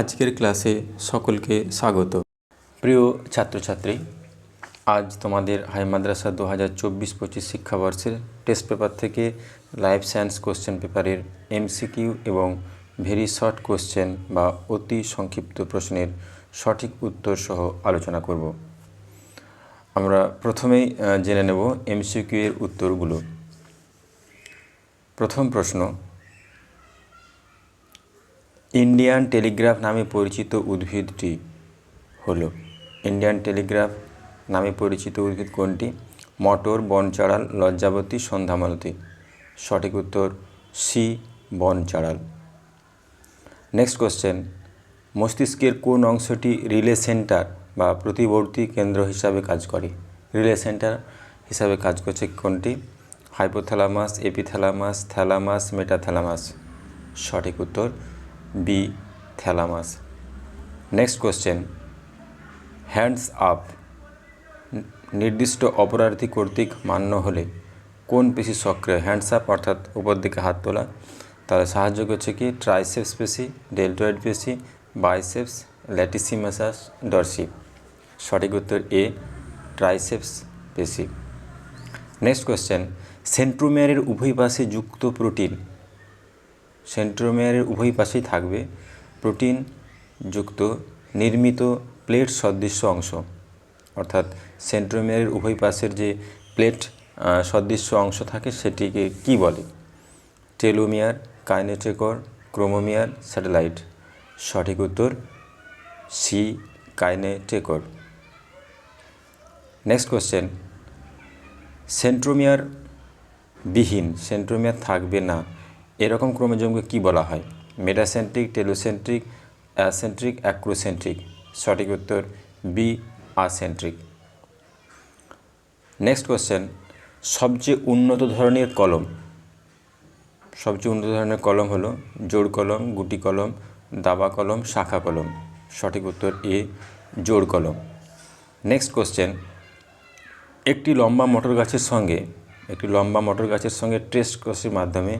আজকের ক্লাসে সকলকে স্বাগত। প্রিয় ছাত্রছাত্রী, আজ তোমাদের হাই মাদ্রাসা দু হাজার চব্বিশ পঁচিশ শিক্ষাবর্ষের টেস্ট পেপার থেকে লাইফ সায়েন্স কোশ্চেন পেপারের এমসিকিউ এবং ভেরি শর্ট কোশ্চেন বা অতি সংক্ষিপ্ত প্রশ্নের সঠিক উত্তর সহ আলোচনা করব। আমরা প্রথমেই জেনে নেব এমসিকিউ এর উত্তরগুলো। প্রথম প্রশ্ন ইন্ডিয়ান টেলিগ্রাফ নামে পরিচিত উদ্ভিদটি হলো। ইন্ডিয়ান টেলিগ্রাফ নামে পরিচিত উদ্ভিদ কোনটি? মটর বনচাড়াল লজ্জাবতী, সন্ধ্যামালতী। সঠিক উত্তর, সি বনচাড়াল নেক্সট কোশ্চেন মস্তিষ্কের কোন অংশটি রিলে সেন্টার বা প্রতিবর্তী কেন্দ্র হিসাবে কাজ করে? রিলে সেন্টার হিসাবে কাজ করছে কোনটি? হাইপোথ্যালামাস এপিথ্যালামাস থ্যালামাস মেটাথ্যালামাস সঠিক উত্তর B thalamus next question hands up নির্দিষ্ট অপরাধী কর্তৃক মান্য হলে কোন পেশি সক্রিয়? হ্যান্ডস আপ অর্থাৎ উপর দিকে হাত তোলা। তাহলে সাহায্য করছে কি? ট্রাইসেপস পেশি ডেল্টয়েড পেশি বাইসেপস ল্যাটিসিমাসাস ডরসি সঠিক উত্তর এ ট্রাইসেপস পেশি। নেক্সট কোশ্চেন সেন্ট্রোমিয়ারের উভয় পাশে যুক্ত প্রোটিন সেন্ট্রোমিয়ারের উভয় পাশেই থাকবে প্রোটিন যুক্ত নির্মিত প্লেট সদৃশ্য অংশ। অর্থাৎ সেন্ট্রোমিয়ারের উভয় পাশের যে প্লেট সদৃশ্য অংশ থাকে সেটিকে কি বলে? Telomere, kinetochore, chromomere, satellite. সঠিক উত্তর, C, kinetochore. Next question. Centromere বিহীন, সেন্ট্রোমিয়ার থাকবে না। এরকম ক্রোমোজোমকে কি বলা হয়? Metacentric, telocentric, acentric, acrocentric. সঠিক উত্তর বি আসেন্ট্রিক। নেক্সট কোশ্চেন সবচেয়ে উন্নত ধরনের কলম। সবচেয়ে উন্নত ধরনের কলম হলো জোড় কলম, গুটি কলম, দাবা কলম, শাখা কলম। সঠিক উত্তর এ জোড় কলম। নেক্সট কোশ্চেন একটি লম্বা মটর গাছের সঙ্গে, একটি লম্বা মটর গাছের সঙ্গে টেস্ট ক্রসের মাধ্যমে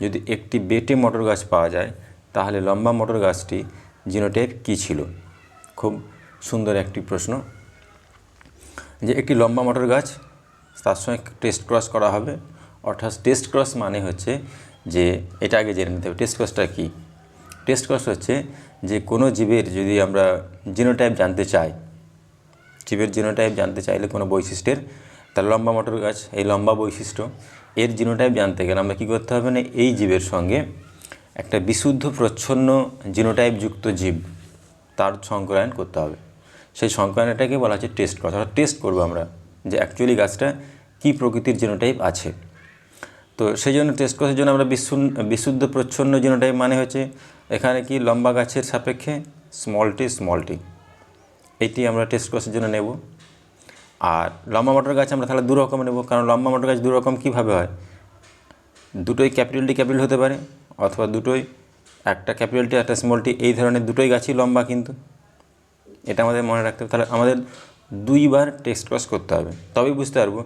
যদি একটি বেটে মটর গাছ পাওয়া যায়, তাহলে লম্বা মটর গাছটি জিনোটাইপ কী ছিল? খুব সুন্দর একটি প্রশ্ন। যে একটি লম্বা মটর গাছ, তার সঙ্গে টেস্ট ক্রস করা হবে। অর্থাৎ টেস্ট ক্রস মানে হচ্ছে যে, এটা আগে জেনে নিতে হবে। টেস্ট ক্রসটা কী? টেস্ট ক্রস হচ্ছে যে, কোনো জীবের যদি আমরা জিনোটাইপ জানতে চাই, জীবের জিনোটাইপ জানতে চাইলে কোনো বৈশিষ্ট্যের তার লম্বা মটর গাছ, এই লম্বা বৈশিষ্ট্য এর জিনোটাইপ জানতে গেলে আমরা কী করতে হবে না, এই জীবের সঙ্গে একটা বিশুদ্ধ, প্রচ্ছন্ন জিনোটাইপ যুক্ত জীব তার সংকরায়ন করতে হবে। সেই সংকরায়নটাকে বলা হচ্ছে টেস্ট করা অর্থাৎ টেস্ট করব আমরা যে অ্যাকচুয়ালি গাছটা কী প্রকৃতির জিনোটাইপ আছে। তো সেই জন্য টেস্ট করার জন্য আমরা বিশুদ্ধ বিশুদ্ধ, প্রচ্ছন্ন জিনোটাইপ মানে হচ্ছে এখানে কি লম্বা গাছের সাপেক্ষে স্মল টি স্মল টি এইটি আমরা টেস্ট কোর্সের জন্য নেব। আর লম্বা মটর গাছ আমরা তাহলে দু রকম নেব, কারণ লম্বা মটর গাছ দু রকম কীভাবে হয়? দুটোই ক্যাপিটাল টি ক্যাপিটাল হতে পারে, অথবা দুটোই, একটা ক্যাপিটাল টি, একটা স্মল টি, এই ধরনের দুটোই গাছই লম্বা কিন্তু। এটা আমাদের মনে রাখতে হবে। তাহলে আমাদের দুইবার টেক্সট ক্রস করতে হবে। তবেই বুঝতে পারব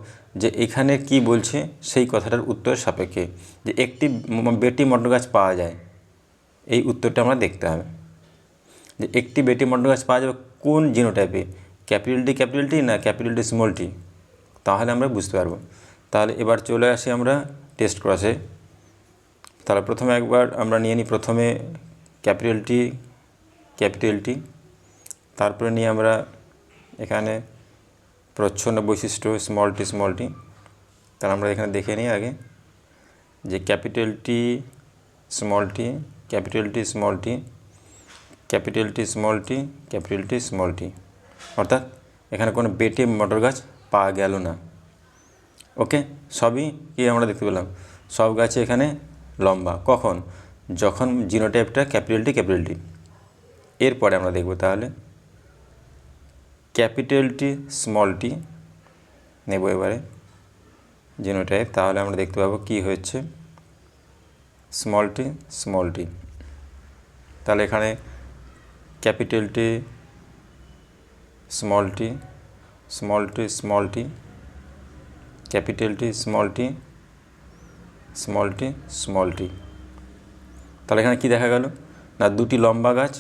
যে এখানে কি বলছে সেই কথাটার উত্তর সাপেক্ষে, যে একটি বেটি মটর গাছ পাওয়া যায়, এই উত্তরটা আমরা দেখতে হবে। যে একটি বেটি মটর গাছ পাওয়া যাবে কোন জিনোটাইপে ক্যাপিটাল টি ক্যাপিটাল টি না ক্যাপিটাল টি স্মল টি তাহলে আমরা বুঝতে পারব। তাহলে এবার চলে আসি আমরা টেস্ট ক্রসে তাহলে প্রথমে একবার আমরা নিয়ে নিই প্রথমে ক্যাপিটাল টি ক্যাপিটাল টি তারপরে নিয়ে আমরা এখানে প্রচ্ছন্ন বৈশিষ্ট্য স্মল টি স্মল তাহলে আমরা এখানে দেখে নিই আগে যে capital T small T capital T small T capital T small T capital T small T অর্থাৎ এখানে কোনো বেটে মটর গাছ পাওয়া গেল না। ওকে? সবই কি আমরা দেখতে পেলাম? সব গাছে এখানে লম্বা। কখন? যখন জিনোটাইপটা ক্যাপিটাল টি, ক্যাপিটাল এরপরে আমরা দেখব তাহলে। ক্যাপিটাল টি, স্মল টি নেব এবারে জিনোটাইপ। তাহলে আমরা দেখতে পাবো কি হচ্ছে স্মল টি স্মল টি। তাহলে এখানে capital T small T small T small T capital T small T small T small T তাহলে এখানে কি দেখা গেল? না, দুটি লম্বা গাছ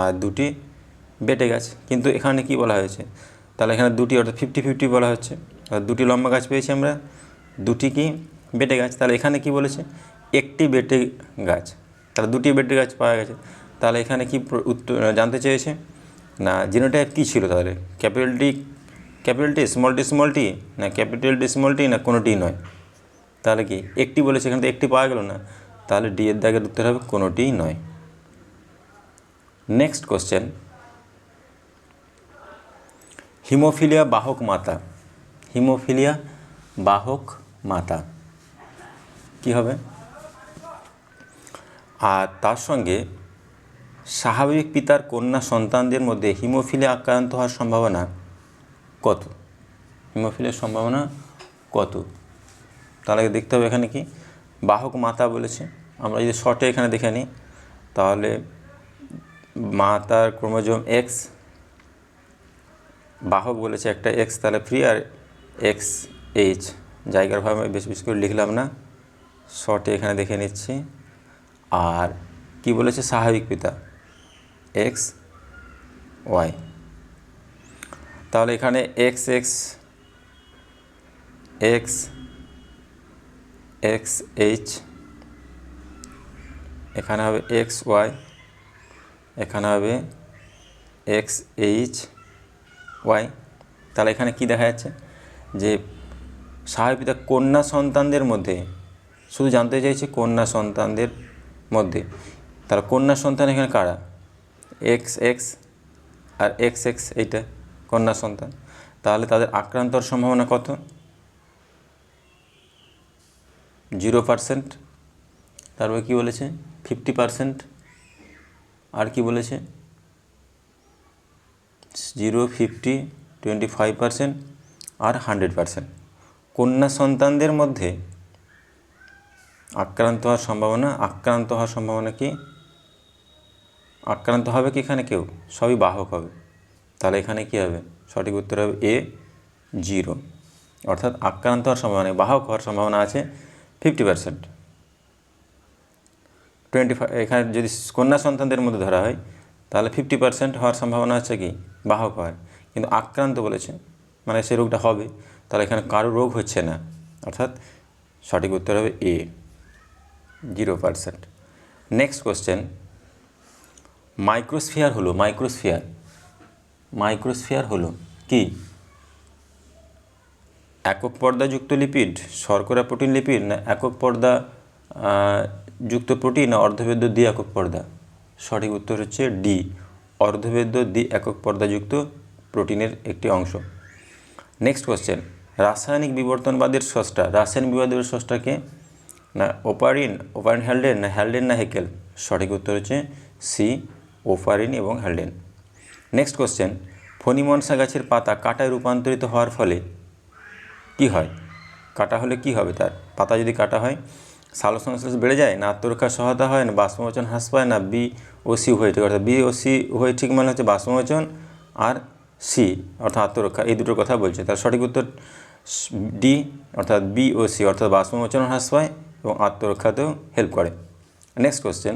আর দুটি বেটে গাছ। কিন্তু এখানে কি বলা হয়েছে? তাহলে এখানে দুটি, অর্থাৎ ফিফটি ফিফটি বলা হচ্ছে। দুটি লম্বা গাছ পেয়েছি আমরা। দুটি কি? বেটে গাছ। তাহলে এখানে কি বলেছে? একটি বেটে গাছ। তাহলে দুটি বেটে গাছ পাওয়া গেছে। তাহলে এখানে কি উত্তর, জানতে চেয়েছে? না জিনোটাইপ কী ছিল তাহলে? Capital T capital T small T small T না ক্যাপিটাল টি স্মল টি না কোনোটি নয়? তাহলে কি? একটি বলেছে, এখানে তো একটি পাওয়া গেল না। তাহলে ডি এর দাগের উত্তর হবে কোনোটিই নয়। নেক্সট কোশ্চেন হিমোফিলিয়া বাহক মাতা। হিমোফিলিয়া বাহক মাতা। কি হবে? আর তার সঙ্গে স্বাভাবিক পিতার কন্যা সন্তানদের মধ্যে হিমোফিলে আক্রান্ত হওয়ার সম্ভাবনা কত? হিমোফিলের সম্ভাবনা কত? তাহলে দেখতে হবে এখানে কি? বাহক মাতা বলেছে। আমরা যদি শর্টে এখানে দেখে নিই, তাহলে মাতার ক্রোমোজোম এক্স বাহক বলেছে একটা এক্স তাহলে ফ্রি আর এক্স এইচ জায়গার ভাবে বেশ বেশি করে লিখলাম না। শর্টে এখানে দেখে নিচ্ছি। আর কি বলেছে? স্বাভাবিক পিতা। এক্স ওয়াই তাহলে এখানে X X X X H এখানে হবে এক্স ওয়াই এখানে হবে এক্স এইচ ওয়াই তাহলে এখানে কি দেখা যাচ্ছে? যে পিতা কন্যা সন্তানদের মধ্যে, শুধু জানতে চাইছি কন্যা সন্তানদের মধ্যে। তাহলে কন্যা সন্তান এখানে কারা? এক্স এক্স আর এক্স এক্স এইটা, কন্যা সন্তান। তাহলে তাদের আক্রান্তর সম্ভাবনা কত? জিরো পার্সেন্ট তারপরে কী বলেছে? ফিফটি পার্সেন্ট আর কি বলেছে? Zero fifty twenty five percent আর হান্ড্রেড পার্সেন্ট কন্যা সন্তানদের মধ্যে আক্রান্ত হওয়ার সম্ভাবনা, আক্রান্ত হওয়ার সম্ভাবনা কি? আক্রান্ত হবে কি এখানে কেউ? সবই বাহক হবে। তাহলে এখানে কি হবে? সঠিক উত্তর হবে এ জিরো। অর্থাৎ আক্রান্ত হওয়ার সম্ভাবনা বাহক হওয়ার সম্ভাবনা আছে ফিফটি পার্সেন্ট টোয়েন্টি ফাইভ এখানে যদি কন্যা সন্তানদের মধ্যে ধরা হয়, তাহলে ফিফটি পার্সেন্ট হওয়ার সম্ভাবনা আছে কি? বাহক হওয়ার। কিন্তু আক্রান্ত বলেছে মানে সে রোগটা হবে, তাহলে এখানে কারও রোগ হচ্ছে না। অর্থাৎ সঠিক উত্তর হবে A zero percent next question microsphere হলো, মাইক্রোস্ফিয়ার। মাইক্রোস্ফিয়ার হলো কি? একক পর্দাযুক্ত লিপিড, শর্করা প্রোটিন লিপিড না একক পর্দা যুক্ত প্রোটিন না অর্ধবেদ্য দ্বি একক পর্দা? সঠিক উত্তর হচ্ছে ডি অর্ধবেদ্য দ্বি একক পর্দাযুক্ত প্রোটিনের একটি অংশ। নেক্সট কোশ্চেন রাসায়নিক বিবর্তনবাদের স্রষ্টা রাসায়নিক বিবর্তনের স্রষ্টাকে না, ওপারিন ওপারিন হ্যালডেন না হ্যালডেন, না, হেকেল? সঠিক উত্তর হচ্ছে সি ওপারিন এবং হ্যালডেন। নেক্সট কোশ্চেন ফণিমনসা গাছের পাতা কাটায় রূপান্তরিত হওয়ার ফলে কি হয়? কাটা হলে কি হবে তার? পাতা যদি কাটা হয় সালো সংশ্লেষ বেড়ে যায় না আত্মরক্ষার সহায়তা হয় না, বাষ্পমোচন হ্রাস পায় না, বি ও সি উভয় ঠিক, অর্থাৎ বি ও সি উভয় ঠিক মানে হচ্ছে বাষ্পমোচন আর সি, অর্থাৎ আত্মরক্ষা, এই দুটোর কথা বলছে। তার সঠিক উত্তর ডি, অর্থাৎ বি ও সি, অর্থাৎ বাষ্পমোচন হ্রাস পায় এবং আত্মরক্ষাতেও হেল্প করে। নেক্সট কোশ্চেন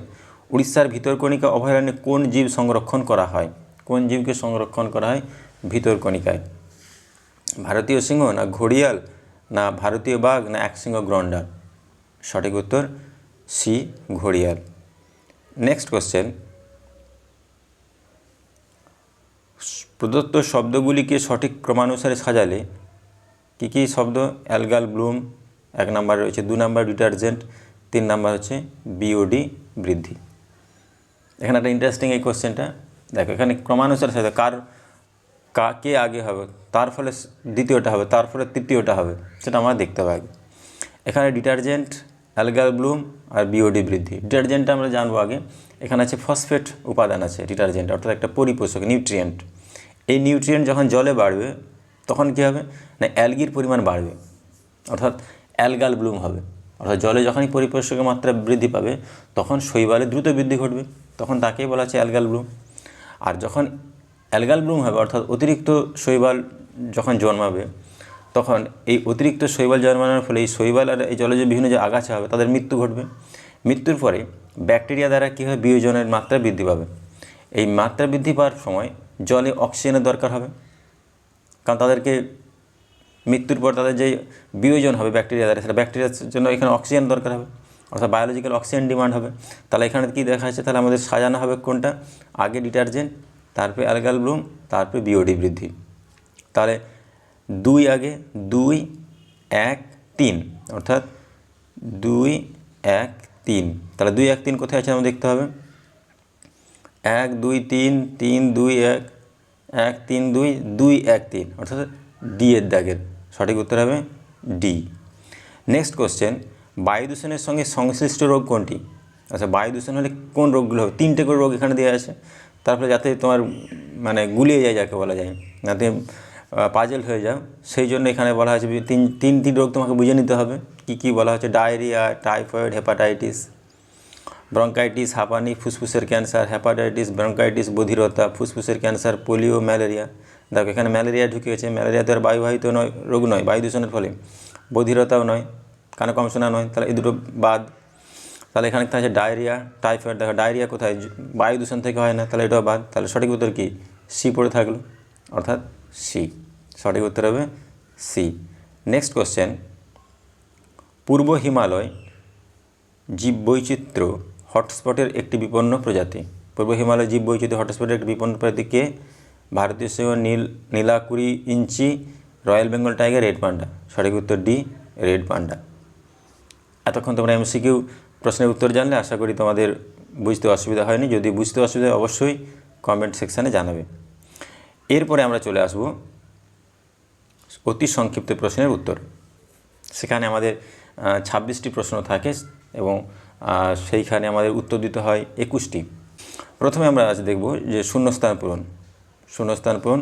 উড়িষ্যার ভিতরকণিকা অভয়ারণ্যে কোন জীব সংরক্ষণ করা হয়? কোন জীবকে সংরক্ষণ করা হয়? ভিতরকণিকায়। ভারতীয় সিংহ না ঘড়িয়াল, না ভারতীয় বাঘ, না একসিংহ গ্রন্ডার সঠিক উত্তর, সি, ঘড়িয়াল। নেক্সট কোশ্চেন প্রদত্ত শব্দগুলিকে সঠিক ক্রমানুসারে সাজালে কী কী শব্দ? অ্যালগাল, ব্লুম, এক নাম্বার রয়েছে, দু নাম্বার ডিটারজেন্ট, তিন নাম্বার হচ্ছে বিওডি বৃদ্ধি। এখানে একটা ইন্টারেস্টিং এই কোশ্চেনটা দেখো, এখানে ক্রমানুসারে সাথে কার কা কে আগে হবে? তার ফলে দ্বিতীয়টা হবে, তার ফলে তৃতীয়টা হবে, সেটা আমরা দেখতে আগে এখানে ডিটারজেন্ট অ্যালগাল ব্লুম আর বিওডি বৃদ্ধি। ডিটারজেন্টটা আমরা জানব আগে। এখানে আছে ফসফেট উপাদান আছে ডিটারজেন্ট অর্থাৎ একটা পরিপোষক নিউট্রিয়েন্ট এই নিউট্রিয়েন্ট যখন জলে বাড়বে, তখন কী হবে? না অ্যালগির পরিমাণ বাড়বে, অর্থাৎ অ্যালগাল ব্লুম হবে। অর্থাৎ জলে যখনই পরিপোষকের মাত্রা বৃদ্ধি পাবে, তখন শৈবালে দ্রুত বৃদ্ধি ঘটবে। তখন তাকেই বলা হচ্ছে অ্যালগাল ব্লুম। আর যখন অ্যালগাল ব্লুম হবে, অর্থাৎ অতিরিক্ত শৈবাল যখন জন্মাবে, তখন এই অতিরিক্ত শৈবাল জন্মানোর ফলে এই শৈবাল আর এই জলজ বিভিন্ন যে আগাছা হবে, তাদের মৃত্যু ঘটবে। মৃত্যুর পরে ব্যাকটেরিয়া দ্বারা কী হয় বিয়োজনের মাত্রা বৃদ্ধি পাবে। এই মাত্রা বৃদ্ধি পাওয়ার সময় জলে অক্সিজেনের দরকার হবে। কারণ তাদেরকে মৃত্যুর পর তাদের যে বিয়োজন হবে ব্যাকটেরিয়া দ্বারা, সেটা ব্যাকটেরিয়ার জন্য এখানে অক্সিজেন দরকার হবে। অর্থাৎ বায়োলজিক্যাল অক্সিজেন ডিমান্ড হবে। তাহলে এখানে কী দেখা যাচ্ছে? তাহলে আমাদের সাজানো হবে কোনটা? আগে ডিটারজেন্ট তারপরে অ্যালগাল ব্লুম তারপরে বিওডি বৃদ্ধি। তাহলে দুই আগে দুই, এক, তিন। অর্থাৎ দুই, এক, তিন। তাহলে দুই, এক, তিন কোথায় আছে? আমাদের দেখতে হবে। এক, দুই, তিন তিন, দুই, এক এক, তিন, দুই দুই, এক, তিন। অর্থাৎ ডি এর দাগের সঠিক উত্তর হবে ডি নেক্সট কোশ্চেন বায়ু দূষণের সঙ্গে সংশ্লিষ্ট রোগ কোনটি? আচ্ছা বায়ু দূষণ হলে কোন রোগগুলো হবে? তিনটে করে রোগ এখানে দেওয়া আছে। তারপরে যাতে তোমার মানে গুলিয়ে যায়, যাকে বলা যায়। যাতে পাজেল হয়ে যাও সেই জন্য এখানে বলা হয়েছে তিন তিন তিন রোগ তোমাকে বুঝে নিতে হবে। কি কি বলা হচ্ছে ডায়রিয়া, টাইফয়েড, হেপাটাইটিস, ব্রঙ্কাইটিস, হাঁপানি, ফুসফুসের ক্যান্সার, হেপাটাইটিস, ব্রঙ্কাইটিস, বধিরতা, ফুসফুসের ক্যান্সার, পোলিও, ম্যালেরিয়া। দেখো, এখানে ম্যালেরিয়া ঢুকে গেছে ম্যালেরিয়া তো আর বায়ুবাহিত নয়, রোগ নয় বায়ু দূষণের ফলে। বধিরতাও নয়। কানে কম শোনা নয়, তাহলে এই দুটো বাদ। তাহলে এখানে আছে ডায়রিয়া, টাইফয়েড। দেখো, ডায়রিয়া কোথায়? বায়ু দূষণ থেকে হয় না, তাহলে এটাও বাদ। তাহলে সঠিক উত্তর কি? সি পড়ে থাকল, অর্থাৎ সি। সঠিক উত্তর হবে সি। নেক্সট কোশ্চেন পূর্ব হিমালয় জীব জীববৈচিত্র্য হটস্পটের একটি বিপন্ন প্রজাতি। পূর্ব হিমালয় জীববৈচিত্র্য হটস্পটের একটি বিপন্ন প্রজাতিকে ভারতীয় সিংহ নীল নীলাকুড়ি ইঞ্চি, royal Bengal tiger, red panda. সঠিক উত্তর ডি, রেড পান্ডা। এতক্ষণ তোমরা এমসিকিউ প্রশ্নের উত্তর জানলে, আশা করি তোমাদের বুঝতে অসুবিধা হয়নি। যদি বুঝতে অসুবিধা অবশ্যই কমেন্ট সেকশানে জানাবে। এরপরে আমরা চলে আসব অতি সংক্ষিপ্ত প্রশ্নের উত্তর। সেখানে আমাদের ছাব্বিশটি প্রশ্ন থাকে এবং সেইখানে আমাদের উত্তর দিতে হয় একুশটি। প্রথমে আমরা আজ দেখব যে শূন্যস্থান পূরণ। শূন্যস্থান পূরণ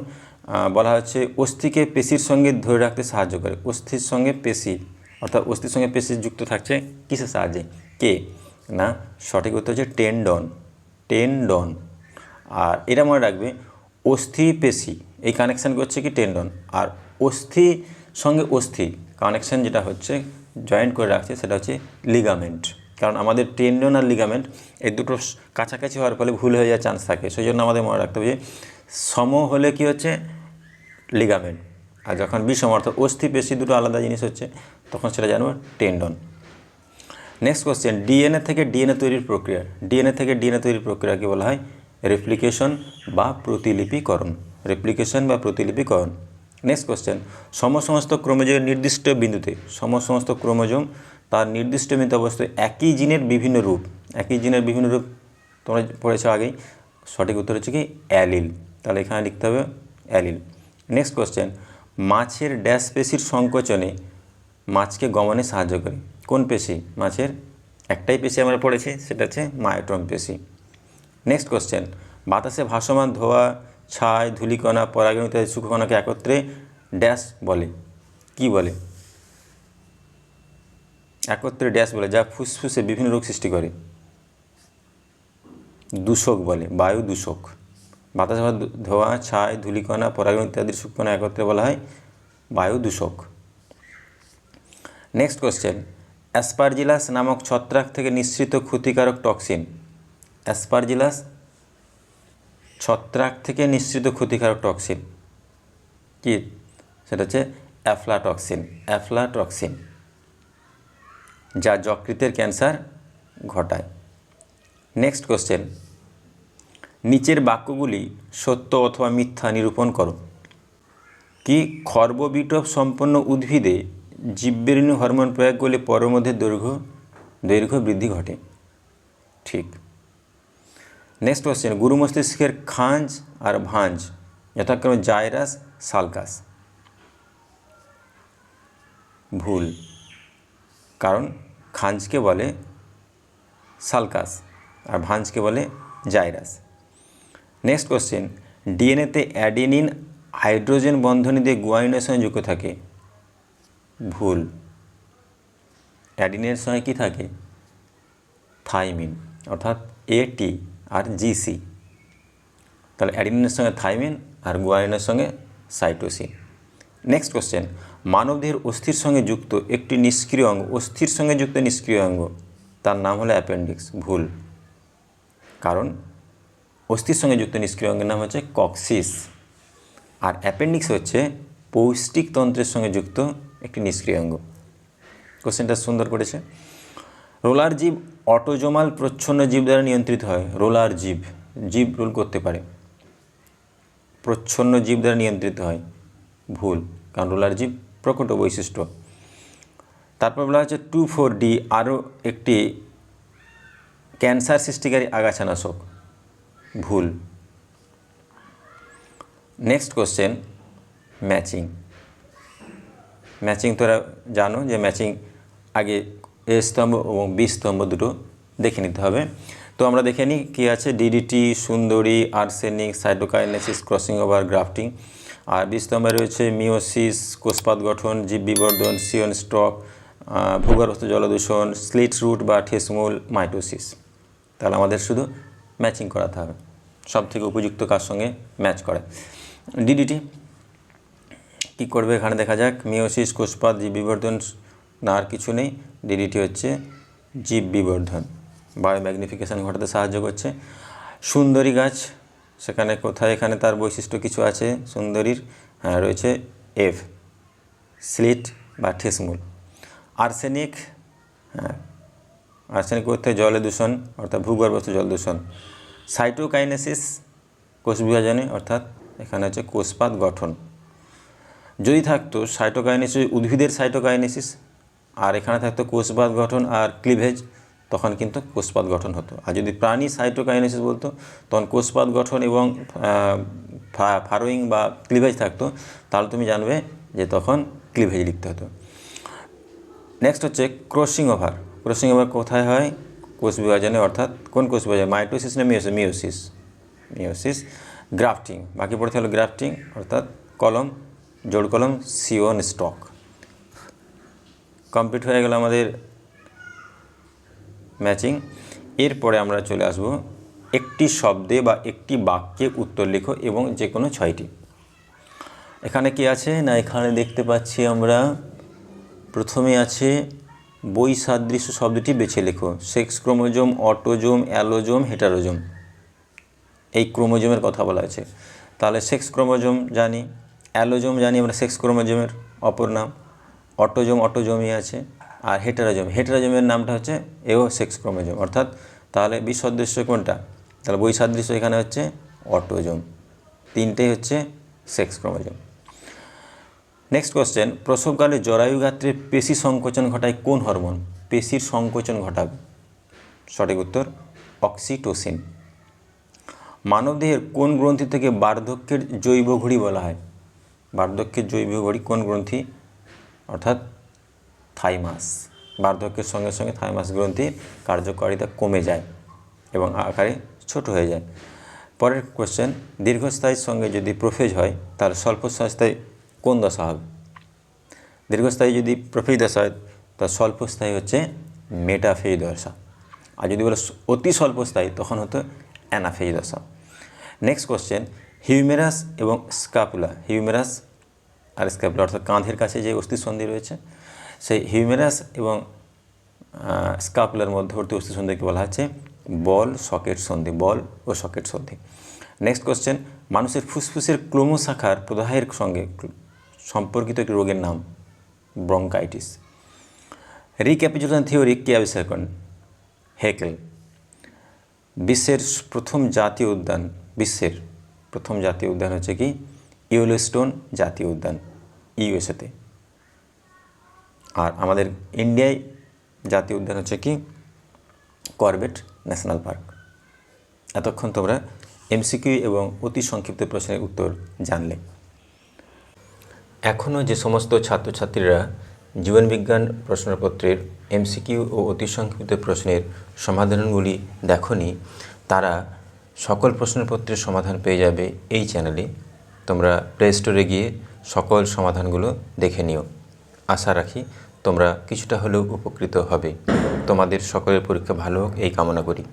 বলা হচ্ছে, অস্থিকে পেশির সঙ্গে ধরে রাখতে সাহায্য করে। অস্থির সঙ্গে পেশি অর্থাৎ অস্থির সঙ্গে পেশি যুক্ত থাকছে কিসের সাহায্যে? কে? না, সঠিক উত্তর হচ্ছে টেন্ডন। টেন্ডন। আর এটা মনে রাখবে অস্থি পেশি, এই কানেকশান করছে কি টেন্ডন? আর অস্থি সঙ্গে অস্থি কানেকশান যেটা হচ্ছে জয়েন্ট করে রাখছে সেটা হচ্ছে লিগামেন্ট কারণ আমাদের টেন্ডন আর লিগামেন্ট এই দুটো কাছাকাছি হওয়ার ফলে ভুল হয়ে যাওয়ার চান্স থাকে। সেই জন্য আমাদের মনে রাখতে হবে যে, সম হলে কি হচ্ছে লিগামেন্ট আর যখন বিষম, অর্থাৎ অস্থি পেশি দুটো আলাদা জিনিস হচ্ছে তখন সেটা জানব টেন্ডন। নেক্সট কোশ্চেন ডিএনএ থেকে ডিএনএ তৈরির প্রক্রিয়া। ডিএনএ থেকে ডিএনএ তৈরির প্রক্রিয়াকে বলা হয় রেপ্লিকেশন বা প্রতিলিপিকরণ। রেপ্লিকেশন বা প্রতিলিপিকরণ। নেক্সট কোশ্চেন সমসমস্ত ক্রোমোজোমের নির্দিষ্ট বিন্দুতে, সমসমস্ত ক্রোমোজোম তার নির্দিষ্ট বিন্দু অবস্থায় একই জিনের বিভিন্ন রূপ। একই জিনের বিভিন্ন রূপ তোমরা পড়েছো আগেই। সঠিক উত্তর হচ্ছে কি, অ্যালিল। তাহলে এখানে লিখতে হবে অ্যালিল। নেক্সট কোশ্চেন মাছের ড্যাশ পেশির সংকোচনে মাছকে গমনে সাহায্য করে। কোন পেশি? মাছের একটাই পেশি আমরা পড়েছি, সেটা হচ্ছে মায়োট্রম পেশি। নেক্সট কোশ্চেন বাতাসে ভাসমান ধোয়া, ছাই, ধূলিকণা পরাগণ ইত্যাদি সূক্ষ্মকণাকে একত্রে ড্যাশ বলে। কি বলে? একত্রে ড্যাশ বলে, যা ফুসফুসে বিভিন্ন রোগ সৃষ্টি করে। দূষক বলে, বায়ু দূষক। বাতাসে ধোঁয়া, ছাই, ধূলিকণা পরাগণ ইত্যাদির সূক্ষ্মকণা একত্রে বলা হয় বায়ু দূষক। নেক্সট কোশ্চেন অ্যাসপারজিলাস নামক ছত্রাক থেকে নিঃসৃত ক্ষতিকারক টক্সিন অ্যাসপারজিলাস ছত্রাক থেকে নিঃসৃত ক্ষতিকারক টক্সিন কি? সেটা হচ্ছে অ্যাফলাটক্সিন অ্যাফলাটক্সিন যা যকৃতের ক্যান্সার ঘটায়। নেক্সট কোশ্চেন নিচের বাক্যগুলি সত্য অথবা মিথ্যা নিরূপণ করো। কি খর্ববিটপ সম্পন্ন উদ্ভিদে জীববেরিণী হরমোন প্রয়োগ করলে পরের মধ্যে দৈর্ঘ্য দৈর্ঘ্য বৃদ্ধি ঘটে। ঠিক। নেক্সট কোশ্চেন গুরু মস্তিষ্কের খাঞ্জ আর ভাঞ্জ, যথাক্রমে জাইরাস সালকাস। ভুল। কারণ খাঞ্জকে বলে সালকাস আর ভাঞ্জকে বলে জাইরাস নেক্সট কোশ্চেন ডিএনএতে অ্যাডেনিন, হাইড্রোজেন বন্ধনী দিয়ে গুয়াইনের সঙ্গে যুক্ত থাকে। ভুল। অ্যাডিনের সঙ্গে কী থাকে? থাইমিন, অর্থাৎ এটি আর জিসি তাহলে অ্যাডিনের সঙ্গে থাইমিন আর গুয়ানিনের সঙ্গে সাইটোসিন। নেক্সট কোশ্চেন মানবদেহের অস্থির সঙ্গে যুক্ত একটি নিষ্ক্রিয় অঙ্গ, অস্থির সঙ্গে যুক্ত নিষ্ক্রিয় অঙ্গ, তার নাম হলো অ্যাপেন্ডিক্স, ভুল। কারণ অস্থির সঙ্গে যুক্ত নিষ্ক্রিয় অঙ্গের নাম হচ্ছে কক্সিস। আর অ্যাপেন্ডিক্স হচ্ছে পৌষ্টিক তন্ত্রের সঙ্গে যুক্ত একটি নিষ্ক্রিয় অঙ্গ। কোশ্চেনটা সুন্দর করেছে। রোলার জীব অটোজোমাল প্রচ্ছন্ন জীব দ্বারা নিয়ন্ত্রিত হয়। রোলার জীব জীব রোল করতে পারে। প্রচ্ছন্ন জীব দ্বারা নিয়ন্ত্রিত হয়। ভুল, কারণ রোলার জীব প্রকট বৈশিষ্ট্য। তারপর বলা হচ্ছে টু ফোর ডি আরও একটি ক্যান্সার সৃষ্টিকারী আগাছানাশক। ভুল। নেক্সট কোশ্চেন ম্যাচিং ম্যাচিং তোরা জানো যে ম্যাচিং আগে এ স্তম্ভ এবং বি স্তম্ভ দুটো দেখে নিতে হবে। তো আমরা দেখে নিই কী আছে। ডিডিটি সুন্দরী arsenic cytokinesis crossing over grafting আর বি স্তম্ভে রয়েছে মিওসিস কোষপাত গঠন, জীব বিবর্ধন সিয়ন স্টক ভূগর্ভস্থ জলদূষণ স্লিট রুট বা ঠেসমূল মাইটোসিস তাহলে আমাদের শুধু ম্যাচিং করাতে হবে। সব থেকে উপযুক্ত কার সঙ্গে ম্যাচ করে। ডিডিটি কী করবে এখানে দেখা যাক। মিওসিস কোষপাত জীব বিবর্ধন না আর কিছু নেই। ডিডিটি হচ্ছে জীব বিবর্ধন। বায়োম্যাগনিফিকেশান ঘটাতে সাহায্য করছে। সুন্দরী গাছ, সেখানে কোথায়, এখানে তার বৈশিষ্ট্য কিছু আছে? সুন্দরীর হ্যাঁ রয়েছে এফ, স্লিট বা ঠেসমূল। আর্সেনিক হ্যাঁ আর্সেনিক করতে জলে দূষণ, অর্থাৎ ভূগর্ভস্থ জল দূষণ। সাইটোকাইনেসিস, কোষ বিভাজনে, অর্থাৎ এখানে হচ্ছে কোষপাত গঠন। যদি থাকতো সাইটোকাইনেসিস উদ্ভিদের সাইটোকাইনেসিস আর এখানে থাকতো কোষপাত গঠন আর ক্লিভেজ তখন কিন্তু কোষপাত গঠন হতো। আর যদি প্রাণী সাইটোকাইনেসিস বলতো, তখন কোষপাত গঠন এবং ফারোয়িং বা ক্লিভেজ থাকতো, তাহলে তুমি জানবে যে তখন ক্লিভেজ লিখতে হতো। নেক্সট হচ্ছে ক্রসিং ওভার ক্রসিং ওভার কোথায় হয়? কোষ বিভাজনে, অর্থাৎ কোন কোষ বিভাজনে? মাইটোসিস না মিওসিস মিওসিস মিওসিস গ্রাফটিং। বাকি পড়তে হলো গ্রাফটিং, অর্থাৎ কলম জোড় কলম সিওন স্টক কমপ্লিট হয়ে গেল আমাদের ম্যাচিং এরপরে আমরা চলে আসব একটি শব্দে বা একটি বাক্যে উত্তর লেখো এবং যে কোনো ছয়টি। এখানে কি আছে? না, এখানে দেখতে পাচ্ছি আমরা, প্রথমে আছে, বই সাদৃশ্য শব্দটি বেছে লেখো। Sex chromosome, autosome, allosome, heterosome. এই ক্রোমোজোমের কথা বলা আছে। তাহলে সেক্স ক্রোমোজোম জানি। অ্যালোজোম জানি আমরা সেক্স ক্রোমোজোমের অপর নাম। অটোজোম, অটোজোমই আছে আর হেটারোজোম। হেটারোজোমের নামটা হচ্ছে এও সেক্স ক্রোমোজোম অর্থাৎ তাহলে বিসদৃশ্য কোনটা? তাহলে বৈসাদৃশ্য এখানে হচ্ছে অটোজোম। তিনটেই হচ্ছে সেক্স ক্রোমোজোম নেক্সট কোশ্চেন প্রসবকালে জরায়ু গাত্রে পেশি সংকোচন ঘটায় কোন হরমোন? পেশির সংকোচন ঘটাবে। সঠিক উত্তর, অক্সিটোসিন। মানবদেহের কোন গ্রন্থি থেকে বার্ধক্যের জৈব ঘড়ি বলা হয়? বার্ধক্যের জৈব ঘড়ি কোন গ্রন্থি? অর্থাৎ থাইমাস। বার্ধক্যের সঙ্গে সঙ্গে থাইমাস গ্রন্থির কার্যকারিতা কমে যায় এবং আকারে ছোট হয়ে যায়। পরের কোশ্চেন দীর্ঘস্থায়ীর সঙ্গে যদি প্রোফেজ হয় তাহলে স্বল্পস্থায়ী কোন দশা হবে? দীর্ঘস্থায়ী যদি প্রফেজ দশা হয় তা স্বল্পস্থায়ী হচ্ছে মেটাফেজ দশা। আর যদি বলো অতি স্বল্পস্থায়ী, তখন হতো অ্যানাফেজ দশা। নেক্সট কোশ্চেন হিউমেরাস এবং স্কাপুলা। হিউমেরাস আর স্ক্যাপুলা অর্থাৎ কাঁধের কাছে যে অস্থিসন্ধি রয়েছে, সেই হিউমেরাস এবং স্কাপুলার মধ্যবর্তী অস্থিসন্ধিকে বলা হচ্ছে বল সকেট সন্ধি, বল ও সকেট সন্ধি। নেক্সট কোশ্চেন মানুষের ফুসফুসের ক্লোমোশাখার প্রদাহের সঙ্গে সম্পর্কিত একটি রোগের নাম ব্রঙ্কাইটিস। রিক্যাপিচুলেশন থিওরি কে আবিষ্কার করেন হেকেল। বিশ্বের প্রথম জাতীয় উদ্যান, বিশ্বের প্রথম জাতীয় উদ্যান হচ্ছে কি? ইউলোস্টোন জাতীয় উদ্যান, ইউএসএতে। আর আমাদের ইন্ডিয়ায় জাতীয় উদ্যান হচ্ছে কি? Corbett national park. এতক্ষণ তোমরা এমসিকিউ এবং অতি সংক্ষিপ্ত প্রশ্নের উত্তর জানলে। এখনও যে সমস্ত ছাত্রছাত্রীরা জীবনবিজ্ঞান প্রশ্নপত্রের এমসিকিউ ও অতি সংক্ষিপ্ত প্রশ্নের সমাধানগুলি দেখনি, তারা সকল প্রশ্নপত্রের সমাধান পেয়ে যাবে এই চ্যানেলে। তোমরা প্লে স্টোরে গিয়ে সকল সমাধানগুলো দেখে নিও। আশা রাখি তোমরা কিছুটা হলেও উপকৃত হবে। তোমাদের সকলের পরীক্ষা ভালো হোক, এই কামনা করি।